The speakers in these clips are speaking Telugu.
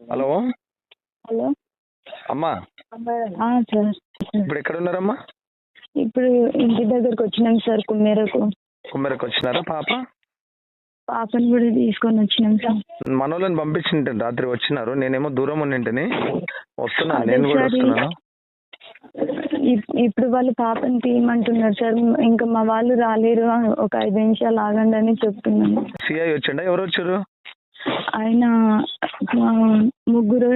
హలో హలో అమ్మా సార్. ఇప్పుడు ఎక్కడ ఉన్నారమ్మా ఇప్పుడు ఇంటి దగ్గరకు వచ్చినాం సార్ కుమ్మేరకు. కుమ్మరికి వచ్చినారా పాప? పాపని కూడా తీసుకొని వచ్చినాం సార్. మనోళ్ళని పంపించింటే రాత్రి వచ్చినారు నేనేమో దూరం ఉన్నింటిని వస్తున్నాను నేను కూడా వస్తున్నాను? ఇప్- ఇప్పుడు వాళ్ళు పాపని తీయమంటున్నారు సార్ ఇంకా మా వాళ్ళు రాలేరు ఒక ఐదు నిమిషాలు ఆగండి అని చెప్తున్నాను. సిఐ వచ్చిండా? ఎవరు వచ్చారు? ఆయన ముగ్గురు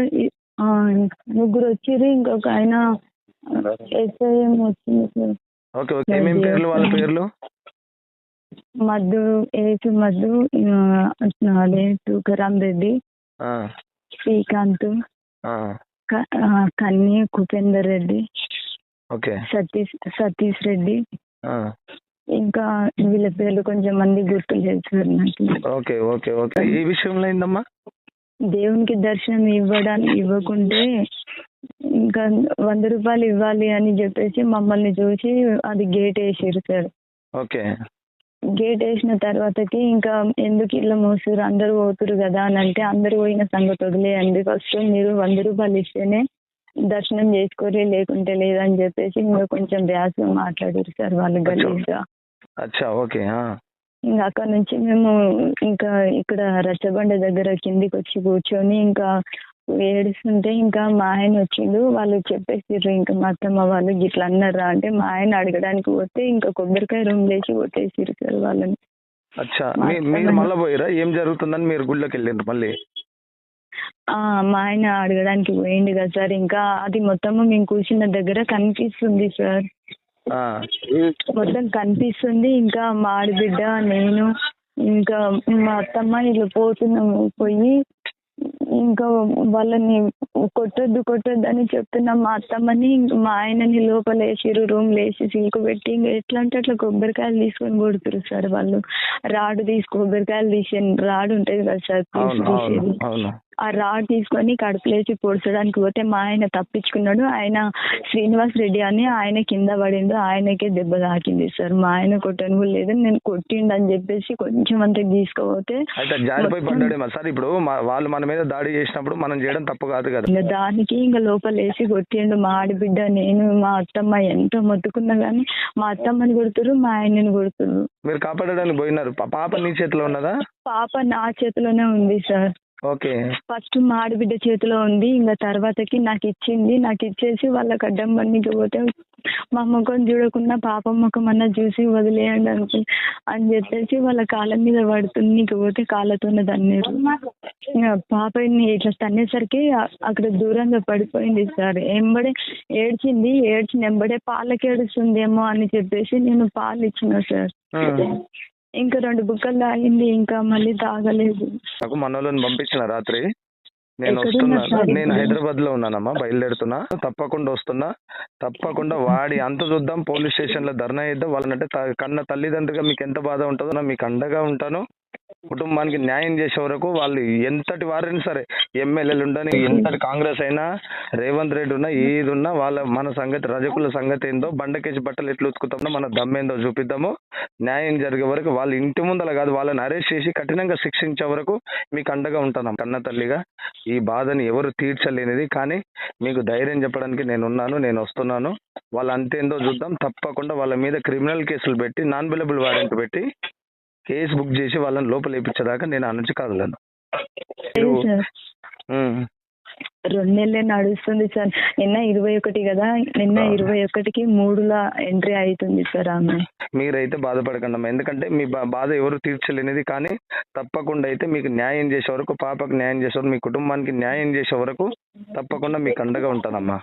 ముగ్గురు వచ్చిర్రు. ఇంకొక ఆయన ఎస్ఐఎం వచ్చింది సార్. Okay okay. ఏమేం పేర్లు వాళ్ళ పేర్లు? మద్దు ఏసు ఆ, అదే తుకారాం రెడ్డి శ్రీకాంత్ కన్నీ కుపేందర్ రెడ్డి ఓకే. సతీష్ సతీష్ రెడ్డి ఇంకా వీళ్ళ పేర్లు కొంచెం మంది గుర్తు లేదు సార్ నాకు. Okay okay okay. ఈ విషయంలో అయిందమ్మా? దేవునికి దర్శనం ఇవ్వడానికి ఇవ్వకుంటే ఇంకా వంద రూపాయలు ఇవ్వాలి అని చెప్పేసి మమ్మల్ని చూసి అది గేట్ వేసారు సార్. ఓకే. గేట్ వేసిన తర్వాతకి ఇంకా ఎందుకు ఇల్లు మోసారు అందరూ పోతురు కదా అని అంటే అందరూ పోయిన సంగతి వదిలేయండి. ఫస్ట్ మీరు వంద రూపాయలు ఇస్తేనే దర్శనం చేసుకోరి లేకుంటే లేదని చెప్పేసి ఇంకా కొంచెం బ్యాస్ మాట్లాడారు సార్ వాళ్ళు గలీజ్గా. అచ్చా ఓకే ఇంకా అక్కడ నుంచి మేము ఇంకా ఇక్కడ రచ్చబండ దగ్గర కిందికి వచ్చి కూర్చొని ఇంకా ఏడుస్తుంటే ఇంకా మా ఆయన వచ్చిండు. వాళ్ళు చెప్పేసిర్రు ఇంకా మా అత్తమ్మ వాళ్ళు గిట్లా అన్నారా అంటే మా ఆయన అడగడానికి పోతే ఇంకా కొబ్బరికాయ రూమ్ లేచి కొట్టేసిర్రు సార్ వాళ్ళని. అచ్చా మీరు మళ్ళీ పోయిరా ఏం జరుగుతుందని మీరు గుళ్ళకి వెళ్ళిండ్రు మళ్ళీ? మా ఆయన అడగడానికి పోయిండు కదా సార్. ఇంకా అది మొత్తము మేము కూర్చున్న దగ్గర కనిపిస్తుంది సార్. మొత్తం కనిపిస్తుంది. ఇంకా మా ఆడబిడ్డ నేను ఇంకా మా అత్తమ్మ ఇలా పోతున్నాము. పోయి ఇంకా వాళ్ళని కొట్టొద్దు కొట్టొద్దు అని చెప్తున్నాం. మా అత్తమ్మని ఇంక మా ఆయనని లోపల వేసిర్రు. రూమ్ వేసి సీకు పెట్టి ఇంకా ఎట్లా అంటే అట్లా కొబ్బరికాయలు తీసుకొని కొడుతురు సార్ వాళ్ళు. రాడు తీసి కొబ్బరికాయలు తీసే రాడు ఉంటుంది కదా సార్. అవును తీసేది. ఆ రాడ్ తీసుకొని కడుపులేసి పొడచడానికి పోతే మా ఆయన తప్పించుకున్నాడు. ఆయన శ్రీనివాస్ రెడ్డి అని ఆయన కింద పడిండు. ఆయనకే దెబ్బ తాకింది సార్. మా ఆయన కొట్టను కూడా లేదు. నేను కొట్టిండు అని చెప్పేసి కొంచెం అంత తీసుకుపోతే అయితే జారిపోయి మొత్తం- పడ్డాడేమో సార్? ఇప్పుడు వాళ్ళు మన మీద దాడి చేసినప్పుడు మనం చేయడం తప్పు కాదు కదా. దానికి ఇంకా లోపల వేసి కొట్టిండు. మా ఆడబిడ్డ నేను మా అత్తమ్మ ఎంత మొత్తుకున్నా కానీ మా అత్తమ్మని కొడుతురు మా ఆయనని కొడుతురు మీరు కాపాడడానికి పోయినారు. పాప నీ చేతిలో ఉన్నదా? పాప నా చేతిలోనే ఉంది సార్. ఓకే. ఫస్ట్ మా ఆడబిడ్డ చేతిలో ఉంది. ఇంకా తర్వాతకి నాకు ఇచ్చింది. నాకు ఇచ్చేసి వాళ్ళకి అడ్డం బండికి పోతే మా ముఖం చూడకుండా పాప ముఖం అన్న చూసి వదిలేయండి అనుకు అని చెప్పేసి వాళ్ళ కాళ్ళ మీద పడుతుంది. నీకు పోతే కాళ్ళతోనే తన్నారు. పాపని ఇట్లా తన్నేసరికి అక్కడ దూరంగా పడిపోయింది సార్. ఎంబడే ఏడ్చింది. ఏడ్చిన ఎంబడే పాలకి ఏడుస్తుందేమో అని చెప్పేసి నేను పాలు ఇచ్చిన సార్. ఇంకా రెండు బుక్కలు తాగింది ఇంకా మళ్ళీ తాగలేదు. నాకు మనోళ్ళని పంపించిన రాత్రి. నేను వస్తున్నా. నేను? హైదరాబాద్లో ఉన్నానమ్మా బయలుదేరుతున్నా. తప్పకుండా వస్తున్నా. తప్పకుండా వాడి అంత చూద్దాం పోలీస్ స్టేషన్లో ధర్నా చేద్దాం. వాళ్ళనంటే త- కన్న తల్లిదండ్రిగా మీకు ఎంత బాధ ఉంటుందో మీకు అండగా ఉంటాను. కుటుంబానికి న్యాయం చేసే వరకు వాళ్ళు ఎంతటి వారైనా సరే ఎమ్మెల్యేలు ఉండని ఎంతటి కాంగ్రెస్ అయినా రేవంత్ రెడ్డి ఉన్నా ఏది ఉన్నా వాళ్ళ మన సంగతి రజకుల సంగతి ఏందో బండకేసి బట్టలు ఎట్లా ఉతుకుతామో మన దమ్మేందో చూపిద్దాము. న్యాయం జరిగే వరకు వాళ్ళ ఇంటి ముందల కాదు వాళ్ళని అరెస్ట్ చేసి కఠినంగా శిక్షించే వరకు మీకు అండగా ఉంటాను కన్న తల్లిగా. ఈ బాధని ఎవరు తీర్చలేనిది కానీ మీకు ధైర్యం చెప్పడానికి నేను ఉన్నాను నేను వస్తున్నాను. వాళ్ళు అంతేందో చూద్దాం. తప్పకుండా వాళ్ళ మీద క్రిమినల్ కేసులు పెట్టి నాన్ బిలబుల్ వారెంట్ పెట్టి కేసు బుక్ చేసి వాళ్ళని లోపల వేయించేదాకా నేను ఆ నుంచి కదలను. రెండు నెలలే నడుస్తుంది సార్. నిన్న ఇరవై ఒకటి కదా? నిన్న ఇరవై ఒకటికి మూడులా ఎంట్రీ అవుతుంది సార్ ఆమె. మీరైతే బాధపడకండి ఎందుకంటే మీ బాధ ఎవరు తీర్చలేనిది కానీ తప్పకుండా అయితే మీకు న్యాయం చేసే వరకు పాపకు న్యాయం చేసే వరకు మీ కుటుంబానికి న్యాయం చేసే వరకు తప్పకుండా మీకు అండగా ఉంటానమ్మా.